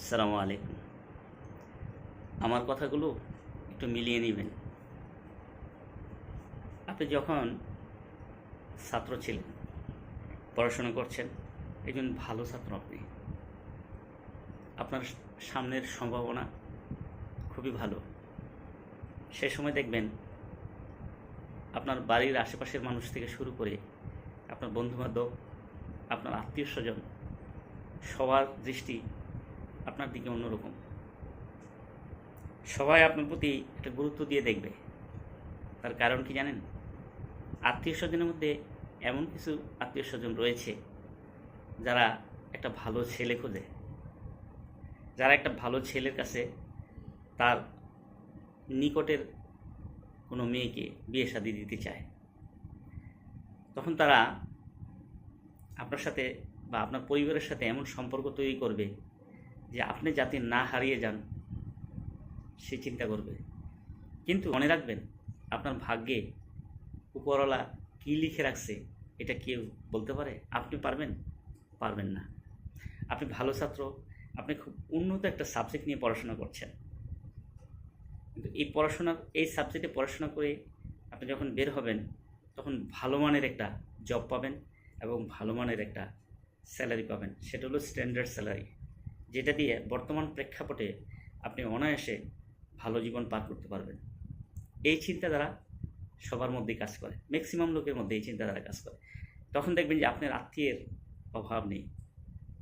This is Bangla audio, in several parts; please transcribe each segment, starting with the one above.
আসসালামু আলাইকুম। আমার কথাগুলো একটু মিলিয়ে নেবেন। আপনি যখন ছাত্র ছিলেন, পড়াশোনা করছেন, একজন ভালো ছাত্র আপনি। আপনার সামনের সম্ভাবনা খুবই ভালো। সে সময় দেখবেন, আপনার বাড়ির আশেপাশের মানুষ থেকে শুরু করে আপনার বন্ধুবান্ধব, আপনার আত্মীয় স্বজন, সবার দৃষ্টি আপনার দিকে অন্যরকম। সবাই আপনার প্রতি একটা গুরুত্ব দিয়ে দেখবে। তার কারণ কি জানেন? আত্মীয় স্বজনের মধ্যে এমন কিছু আত্মীয় স্বজন রয়েছে, যারা একটা ভালো ছেলে খোঁজে। যারা একটা ভালো ছেলের কাছে তার নিকটের কোনো মেয়েকে বিয়ে শাদি দিতে চায়। তখন তারা আপনার সাথে বা আপনার পরিবারের সাথে এমন সম্পর্ক তৈরি করবে যে আপনি যাতে না হারিয়ে যান, সে চিন্তা করবে। কিন্তু মনে রাখবেন, আপনার ভাগ্যে উপরওয়ালা কী লিখে রাখছে, এটা কেউ বলতে পারে? আপনি পারবেন? পারবেন না। আপনি ভালো ছাত্র, আপনি খুব উন্নত একটা সাবজেক্ট নিয়ে পড়াশোনা করছেন। কিন্তু এই পড়াশোনা এই সাবজেক্টে পড়াশোনা করে আপনি যখন বের হবেন, তখন ভালো মানের একটা জব পাবেন এবং ভালো মানের একটা স্যালারি পাবেন। সেটা হলো স্ট্যান্ডার্ড স্যালারি যেটা দিয়ে বর্তমান প্রেক্ষাপটে আপনি অনায়াসে ভালো জীবন পার করতে পারবেন। এই চিন্তাধারা সবার মধ্যেই কাজ করে। ম্যাক্সিমাম লোকের মধ্যে এই চিন্তাধারা কাজ করে। তখন দেখবেন যে আপনার আত্মীয়ের অভাব নেই।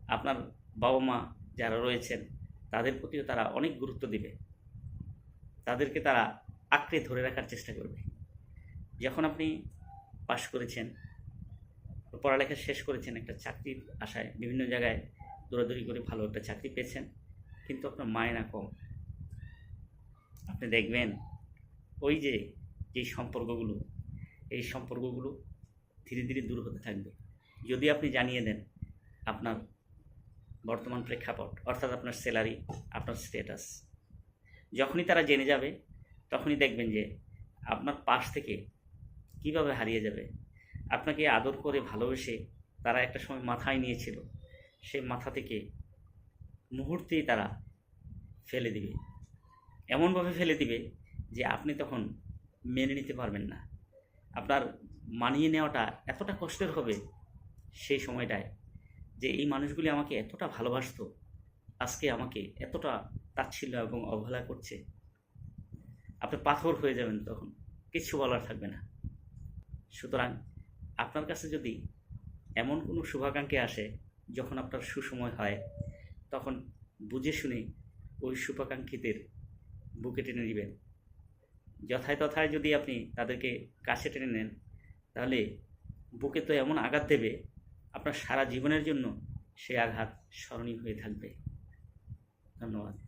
আপনার বাবা মা যারা রয়েছেন, তাদের প্রতিও তারা অনেক গুরুত্ব দিবে। তাদেরকে তারা আঁকড়ে ধরে রাখার চেষ্টা করবে। যখন আপনি পাশ করেছেন, পড়ালেখা শেষ করেছেন, একটা চাকরির আশায় বিভিন্ন জায়গায় দৌড়াদৌড়ি করে ভালো একটা চাকরি পেয়েছেন, কিন্তু আপনার মায়না কম। আপনি দেখবেন ওই যে যেই সম্পর্কগুলো, এই সম্পর্কগুলো ধীরে ধীরে দূর হতে থাকবে। যদি আপনি জানিয়ে দেন আপনার বর্তমান প্রেক্ষাপট, অর্থাৎ আপনার স্যালারি আপনার স্ট্যাটাস যখনই তারা জেনে যাবে, তখনই দেখবেন যে আপনার পাশ থেকে কীভাবে হারিয়ে যাবে। আপনাকে আদর করে ভালোবেসে তারা একটা সময় মাথায় নিয়েছিল। সেই মাথা থেকে মুহূর্তেই তারা ফেলে দিবে। এমনভাবে ফেলে দিবে যে আপনি তখন মেনে নিতে পারবেন না। আপনার মানিয়ে নেওয়াটা এতটা কষ্টের হবে সেই সময়টায় যে এই মানুষগুলি আমাকে এতটা ভালোবাসতো, আজকে আমাকে এতটা তাচ্ছিল্য এবং অবহেলা করছে। আপনি পাথর হয়ে যাবেন তখন, কিছু বলার থাকবে না। সুতরাং আপনার কাছে যদি এমন কোনো শুভাকাঙ্ক্ষী আসে যখন আপনার সুসময় হয়, তখন বুঝে শুনে ওই শুভাকাঙ্ক্ষীদের বুকে টেনে নেবেন। যথায় তথায় যদি আপনি তাদেরকে কাছে টেনে নেন, তাহলে বুকে তো এমন আঘাত দেবে, আপনার সারা জীবনের জন্য সে আঘাত স্মরণীয় হয়ে থাকবে। ধন্যবাদ।